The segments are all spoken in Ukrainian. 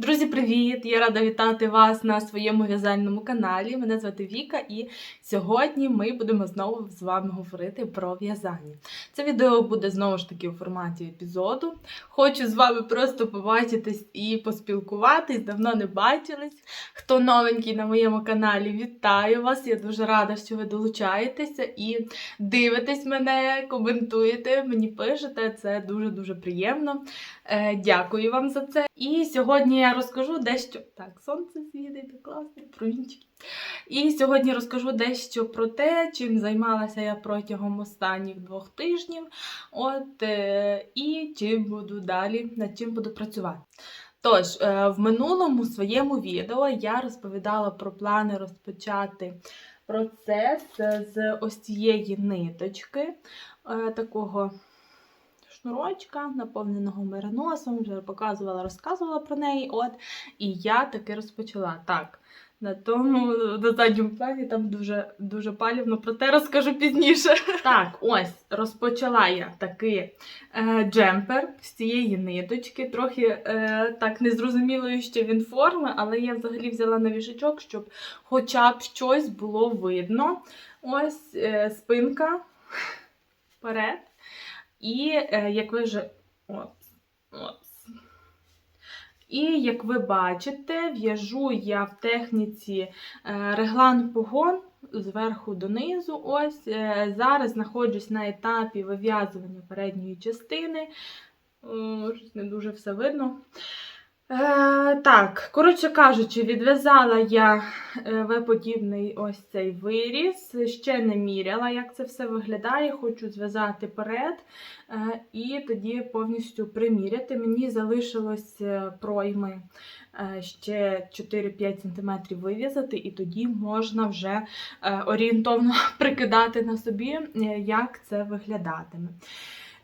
Друзі, привіт! Я рада вітати вас на своєму в'язальному каналі. Мене звати Віка, і сьогодні ми будемо знову з вами говорити про в'язання. Це відео буде знову ж таки у форматі епізоду. Хочу з вами просто побачитись і поспілкуватись. Давно не бачились. Хто новенький на моєму каналі, вітаю вас! Я дуже рада, що ви долучаєтеся і дивитесь мене, коментуєте, мені пишете. Це дуже дуже приємно. Е, Дякую вам за це. І сьогодні я розкажу дещо. Так, сонце світить, класний промінчики. І сьогодні розкажу дещо про те, чим займалася я протягом останніх двох тижнів. От е, і чим буду далі, над чим буду працювати. Тож, е, в минулому своєму відео я розповідала про плани розпочати процес з ось цієї ниточки, е, такого шнурочка, наповненого мериносом, вже показувала, розказувала про неї. От, і я таки розпочала. Так, на тому на задньому плані там дуже дуже палівно, проте розкажу пізніше. Так, ось розпочала я таки е, джемпер з цієї ниточки. Трохи е, так незрозумілої ще він форми, але я взагалі взяла на вішачок, щоб хоча б щось було видно. Ось е, спинка вперед. І е, як ви вже. Опс, опс. І як ви бачите, в'яжу я в техніці е, реглан погон зверху донизу. Ось е, зараз знаходжусь на етапі вив'язування передньої частини. Щось не дуже все видно. Е, так, коротше кажучи, відв'язала я е, В-подібний ось цей виріз. Ще не міряла, як це все виглядає. Хочу зв'язати перед е, і тоді повністю приміряти. Мені залишилось пройми ще 4-5 см вив'язати, і тоді можна вже орієнтовно прикидати на собі, як це виглядатиме.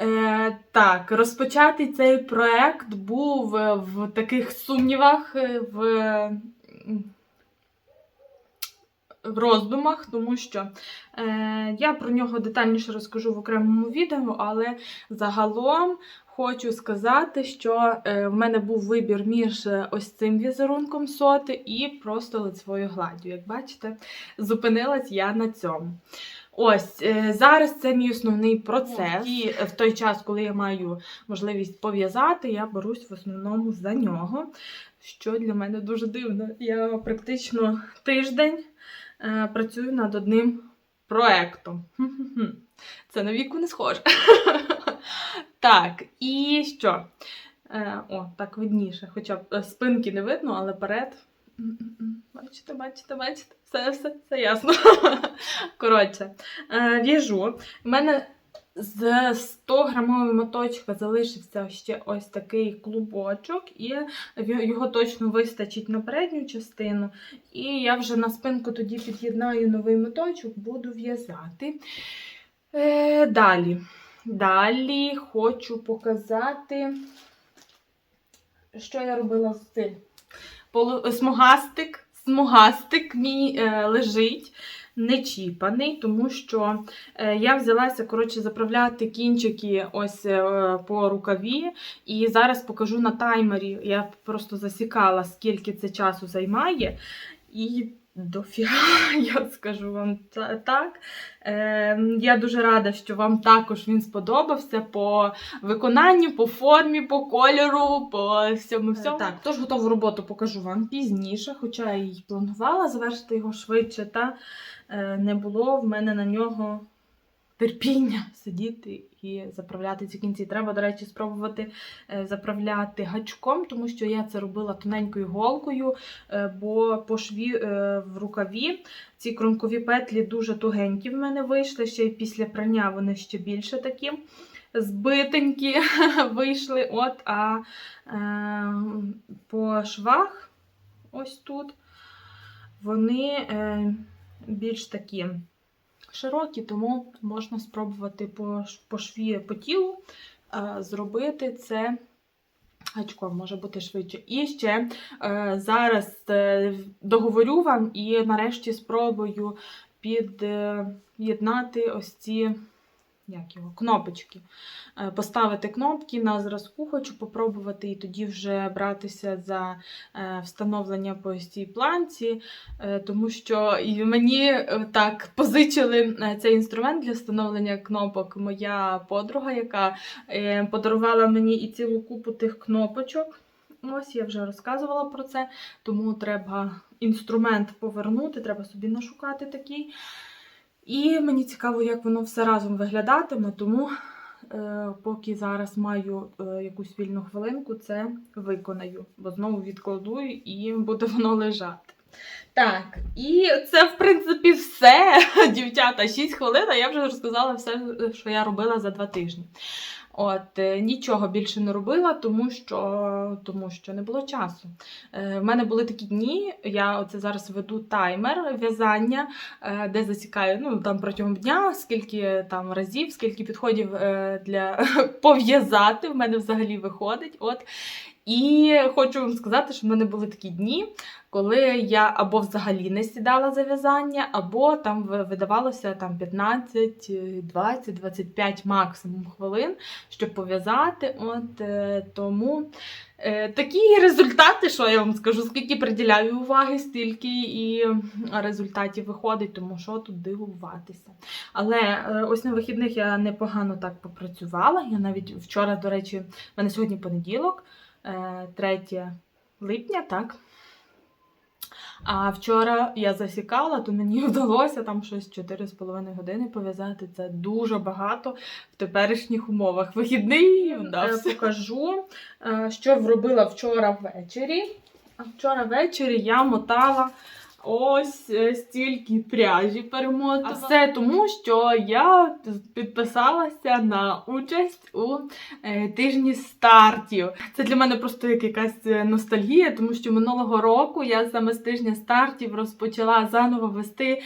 Е, так, розпочати цей проект був е, в таких сумнівах, е, в, в роздумах, тому що е, я про нього детальніше розкажу в окремому відео, але загалом хочу сказати, що е, в мене був вибір між ось цим візерунком соти і просто лицевою гладдю. Як бачите, зупинилась я на цьому. Ось е, зараз це мій основний процес. І в той час, коли я маю можливість пов'язати, я берусь в основному за нього. Що для мене дуже дивно. Я практично тиждень е, працюю над одним проектом. Це на віку не схоже. Так, і що? Е, О, так видніше. Хоча б спинки не видно, але перед. Бачите, бачите, бачите, все, все, все ясно. Коротше, е, в'яжу. У мене з 100 грамового моточка залишився ще ось такий клубочок, і його точно вистачить на передню частину. І я вже на спинку тоді під'єднаю новий моточок, буду в'язати. Е, далі. Далі хочу показати, що я робила з цим. Смугастик, смугастик мій е, лежить нечіпаний, тому що е, я взялася коротше, заправляти кінчики ось е, по рукаві. І зараз покажу на таймері. Я просто засікала, скільки це часу займає. І дофіга, я скажу вам та- так. Е, я дуже рада, що вам також він сподобався по виконанню, по формі, по кольору, по всьому всьому. Так, тож готову роботу покажу вам пізніше, хоча я й планувала завершити його швидше, та е, не було в мене на нього терпіння сидіти і заправляти ці кінці. Треба, до речі, спробувати е, заправляти гачком, тому що я це робила тоненькою голкою, е, бо по шві е, в рукаві ці кромкові петлі дуже тугенькі в мене вийшли. Ще й після прання вони ще більше такі збитенькі вийшли. От, а е, по швах, ось тут, вони е, більш такі широкі, тому можна спробувати по, по шві по тілу е, зробити це. Гачком може бути швидше. І ще е, зараз е, договорю вам і нарешті спробую під'єднати ось ці як його, кнопочки. Е, Поставити кнопки на зразку, хочу попробувати, і тоді вже братися за е, встановлення по цій планці, е, тому що і мені так позичили цей інструмент для встановлення кнопок моя подруга, яка подарувала мені і цілу купу тих кнопочок. Ось я вже розказувала про це, тому треба інструмент повернути, треба собі нашукати такий. І мені цікаво, як воно все разом виглядатиме, тому е, поки зараз маю е, якусь вільну хвилинку, це виконаю, бо знову відкладу і буде воно лежати. Так, і це, в принципі, все. Дівчата, 6 хвилин, а я вже розказала все, що я робила за два тижні. От, е, нічого більше не робила, тому що, тому що не було часу. Е, в мене були такі дні, я оце зараз веду таймер в'язання, е, де засікаю ну, там протягом дня, скільки там разів, скільки підходів е, для пов'язати в мене взагалі виходить. От. І хочу вам сказати, що в мене були такі дні, коли я або взагалі не сідала за в'язання, або там видавалося там 15, 20, 25 максимум хвилин, щоб пов'язати. От е, тому е, такі результати, що я вам скажу, скільки приділяю уваги, стільки і результатів виходить, тому що тут дивуватися. Але е, ось на вихідних я непогано так попрацювала. Я навіть вчора, до речі, в мене сьогодні понеділок, 3 липня, так. А вчора я засікала, то мені вдалося там щось 4,5 години пов'язати. Це дуже багато в теперішніх умовах. Вихідний вдався. Покажу, е, що вробила вчора ввечері. А вчора ввечері я мотала ось е, стільки пряжі перемотала. А все тому, що я підписалася на участь у е, тижні стартів. Це для мене просто як якась е, ностальгія, тому що минулого року я саме з тижня стартів розпочала заново вести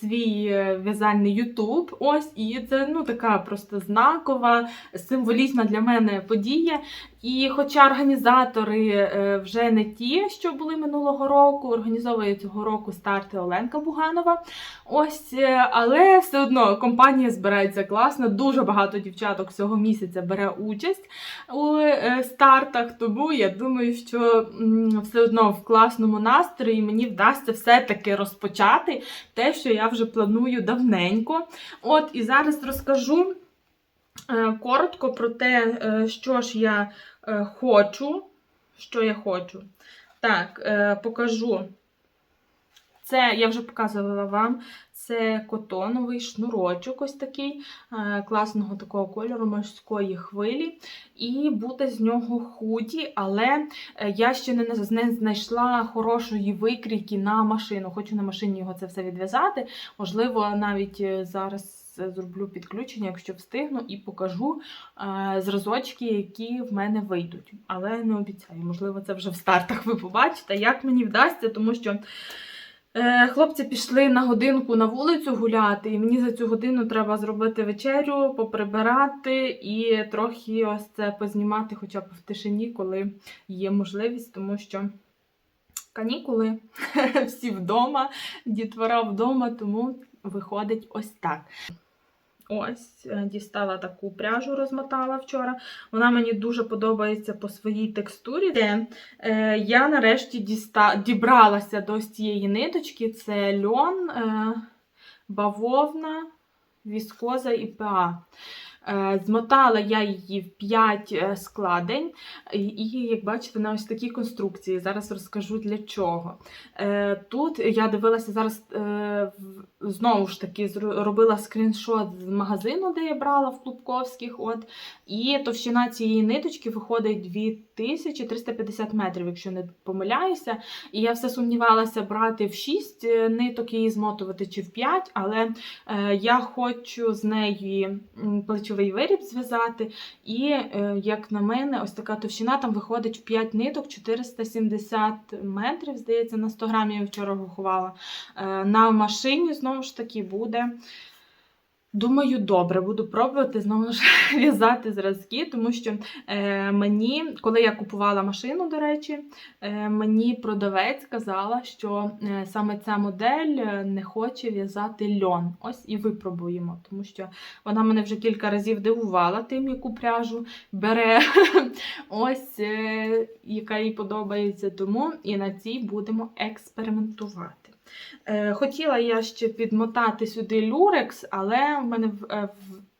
свій в'язальний Ютуб. Ось, і це ну така просто знакова, символічна для мене подія. І хоча організатори е, вже не ті, що були минулого року, організовує цього року старти Оленка Буганова. Ось, е, але все одно компанія збирається класно. Дуже багато дівчаток цього місяця бере участь у е, стартах. Тому я думаю, що все одно в класному настрої мені вдасться все-таки розпочати те, що я вже планую давненько. От і зараз розкажу. Коротко про те, що ж я хочу. Що я хочу. Так, е, покажу. Це я вже показувала вам. Це котоновий шнурочок, ось такий е, класного такого кольору морської хвилі. І буде з нього худі, але е, я ще не, знайшла хорошої викрійки на машину. Хочу на машині його це все відв'язати. Можливо, навіть е, зараз зроблю підключення, якщо встигну, і покажу е, зразочки, які в мене вийдуть. Але не обіцяю, можливо, це вже в стартах ви побачите, як мені вдасться, тому що. Е, Хлопці пішли на годинку на вулицю гуляти, і мені за цю годину треба зробити вечерю, поприбирати і трохи ось це познімати, хоча б в тишині, коли є можливість, тому що канікули всі вдома, дітвора вдома, тому виходить ось так. Ось, е, дістала таку пряжу, розмотала вчора. Вона мені дуже подобається по своїй текстурі. Де, е, я нарешті діста... дібралася до цієї ниточки. Це льон, е, бавовна, віскоза і ПА. Е, Змотала я її в 5 складень, і, як бачите, на ось такій конструкції. Зараз розкажу для чого. Е, Тут я дивилася зараз е, знову ж таки робила скріншот з магазину, де я брала в Клубковських. От, і товщина цієї ниточки виходить 2350 метрів, якщо не помиляюся. І я все сумнівалася брати в 6 ниток її змотувати чи в 5, але е, я хочу з неї м, плечовий виріб зв'язати. І, е, як на мене, ось така товщина там виходить в 5 ниток 470 метрів, здається, на 100 грамів я вчора рахувала. Е, на машині знову ж таки буде. Думаю, добре, буду пробувати знову ж в'язати зразки, тому що е, мені, коли я купувала машину, до речі, е, мені продавець казала, що е, саме ця модель е, не хоче в'язати льон. Ось і випробуємо, тому що вона мене вже кілька разів дивувала тим, яку пряжу бере, ось е, яка їй подобається. Тому і на цій будемо експериментувати. Е, Хотіла я ще підмотати сюди люрекс, але в мене е,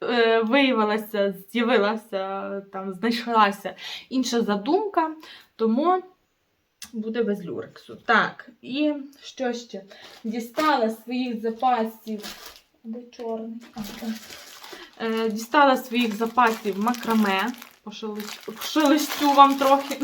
е, виявилася, з'явилася, там, знайшлася інша задумка, тому буде без люрексу. Так, і що ще? Дістала своїх запасів. Де чорний? Дістала своїх запасів макраме. Пошелест- Пошелестю вам трохи.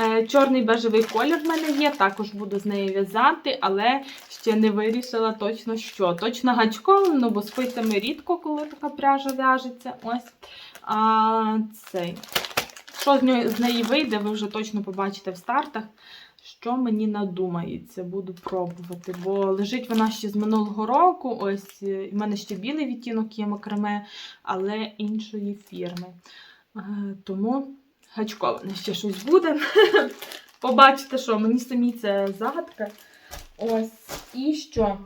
Е, Чорний бежевий колір в мене є, також буду з нею в'язати, але ще не вирішила точно що. Точно гачком, ну бо спицями рідко, коли така пряжа в'яжеться. Ось. А цей. Що з, з неї вийде, ви вже точно побачите в стартах. Що мені надумається, буду пробувати, бо лежить вона ще з минулого року. Ось е, в мене ще білий відтінок є макраме, але іншої фірми. Е, Тому гачковане ще щось буде. Побачите, що мені самі це загадка. Ось. І що?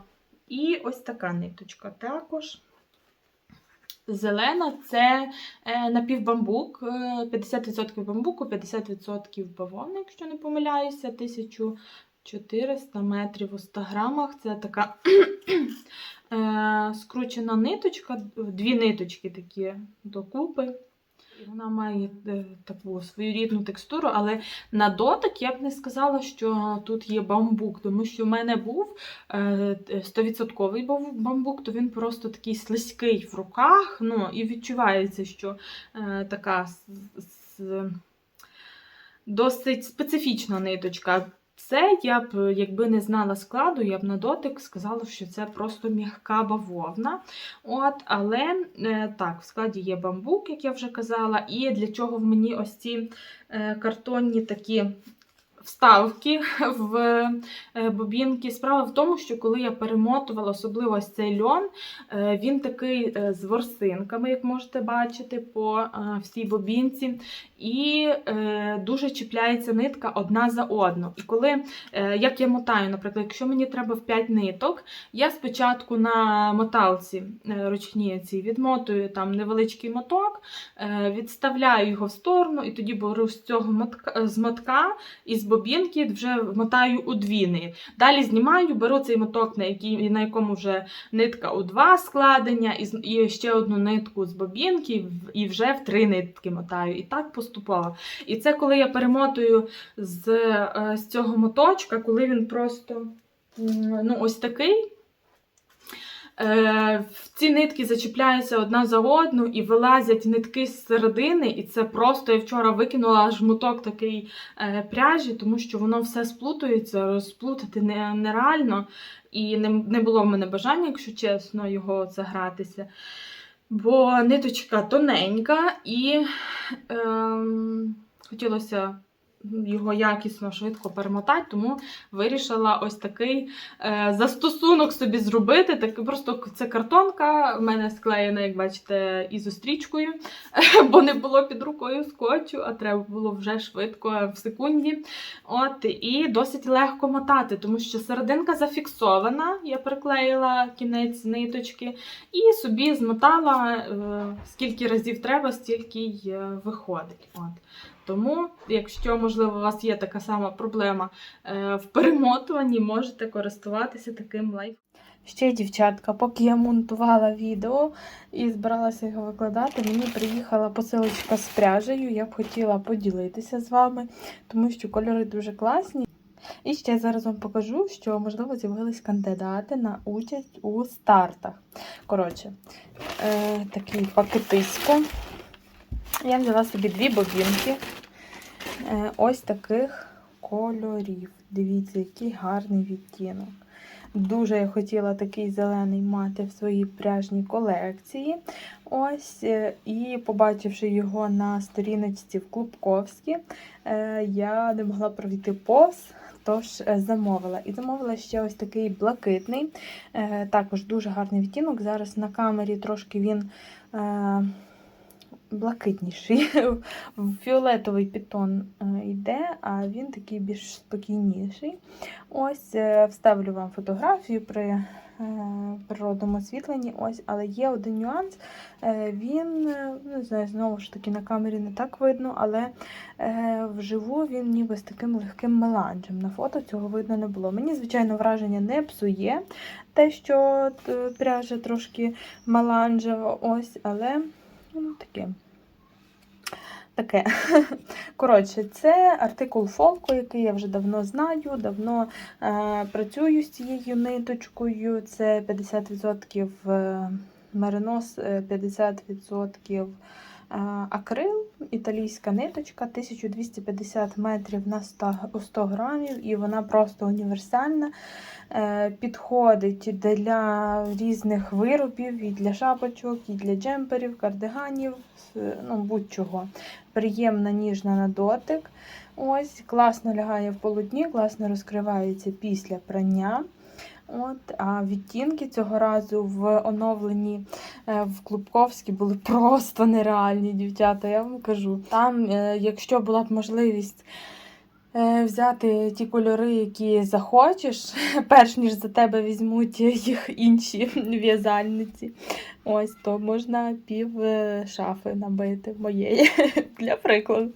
І ось така ниточка також. Зелена це е, напівбамбук, е, 50% бамбуку, 50% бавовни, якщо не помиляюся, 1400 метрів у 100 грамах. Це така е, скручена ниточка, дві ниточки такі докупи. І Вона має е, таку своєрідну текстуру, але на дотик я б не сказала, що тут є бамбук, тому що в мене був е, 100% бамбук, то він просто такий слизький в руках. Ну, і відчувається, що е, така досить специфічна ниточка. Це я б, якби не знала складу, я б на дотик сказала, що це просто м'яка бавовна. От, але е, так, в складі є бамбук, як я вже казала, і для чого в мені ось ці е, картонні такі вставки в е, бобінки. Справа в тому, що коли я перемотувала, особливо ось цей льон, е, він такий е, з ворсинками, як можете бачити, по всій бобінці, і дуже чіпляється нитка одна за одну. І коли, як я мотаю, наприклад, якщо мені треба в 5 ниток, я спочатку на моталці ручній відмотую там невеличкий моток, відставляю його в сторону, і тоді беру з цього мотка, з мотка і з бобінки вже мотаю у дві нитки. Далі знімаю, беру цей моток, на, який, на якому вже нитка у два складення, і, і ще одну нитку з бобінки, і вже в три нитки мотаю. І так поступово. І це коли я перемотую з, е, з цього моточка, коли він просто ну, ось такий. Е, ці нитки зачіпляються одна за одну і вилазять нитки з середини, і це просто я вчора викинула аж моток такий е, пряжі, тому що воно все сплутується, розплутати нереально. І не, було в мене бажання, якщо чесно, його це гратися. Бо ниточка тоненька і ем, хотілося його якісно, швидко перемотати, тому вирішила ось такий е, застосунок собі зробити. Так, просто це картонка, в мене склеєна, як бачите, ізострічкою, бо не було під рукою скотчу, а треба було вже швидко в секунді. От, і досить легко мотати, тому що серединка зафіксована. Я приклеїла кінець ниточки і собі змотала е, скільки разів треба, стільки й е, виходить. От. Тому, якщо, можливо, у вас є така сама проблема е, в перемотуванні, можете користуватися таким лайф. Ще, дівчатка, поки я монтувала відео і збиралася його викладати, мені приїхала посилочка з пряжею. Я б хотіла поділитися з вами, тому що кольори дуже класні. І ще зараз вам покажу, що, можливо, з'явились кандидати на участь у стартах. Коротше, е, такий пакетисько. Я взяла собі дві бобінки. Е, ось таких кольорів. Дивіться, який гарний відтінок. Дуже я хотіла такий зелений мати в своїй пряжній колекції. Ось, е, і побачивши його на сторіночці в Клубковській, е, я не могла пройти повз, тож замовила. І замовила ще ось такий блакитний, також дуже гарний відтінок. Зараз на камері трошки він. Блакитніший. Фіолетовий підтон е, йде, а він такий більш спокійніший. Ось е, вставлю вам фотографію при е, природному освітленні. Ось, але є один нюанс. Він, е, не знаю, знову ж таки на камері не так видно, але вживу він ніби з таким легким меланжем. На фото цього видно не було. Мені, звичайно, враження не псує те, що пряжа трошки меланжева, ось, але ну, таке. Таке. Коротше, це артикул фолку, який я вже давно знаю, давно е, працюю з цією ниточкою. Це 50% е, меринос, е, 50% е, акрил, італійська ниточка, 1250 метрів на 100, 100 грамів, і вона просто універсальна. Е, Підходить для різних виробів, і для шапочок, і для джемперів, кардиганів, ну будь-чого. Приємна, ніжна на дотик. Ось, класно лягає в полотні, класно розкривається після прання. От, а відтінки цього разу в оновленні е, в Клубковській були просто нереальні, дівчата, я вам кажу. Там, е, якщо була б можливість е, взяти ті кольори, які захочеш, перш ніж за тебе візьмуть їх інші в'язальниці, ось то можна пів шафи набити моєї для прикладу.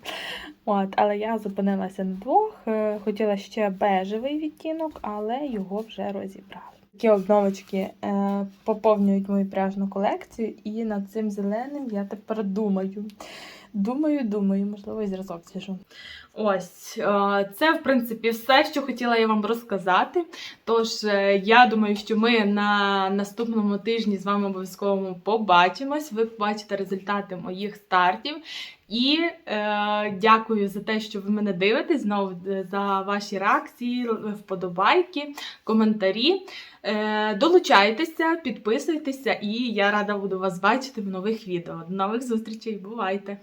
От, але я зупинилася на двох. Е, Хотіла ще бежевий відтінок, але його вже розібрали. Такі обновочки е, поповнюють мою пряжну колекцію, і над цим зеленим я тепер думаю. Думаю, думаю, можливо, і зразок зв'яжу. Ось, е, це, в принципі, все, що хотіла я вам розказати. Тож, е, я думаю, що ми на наступному тижні з вами обов'язково побачимось. Ви побачите результати моїх стартів. І е, дякую за те, що ви мене дивитесь, знову е, за ваші реакції, вподобайки, коментарі. Е, долучайтеся, підписуйтеся, і я рада буду вас бачити в нових відео. До нових зустрічей, бувайте!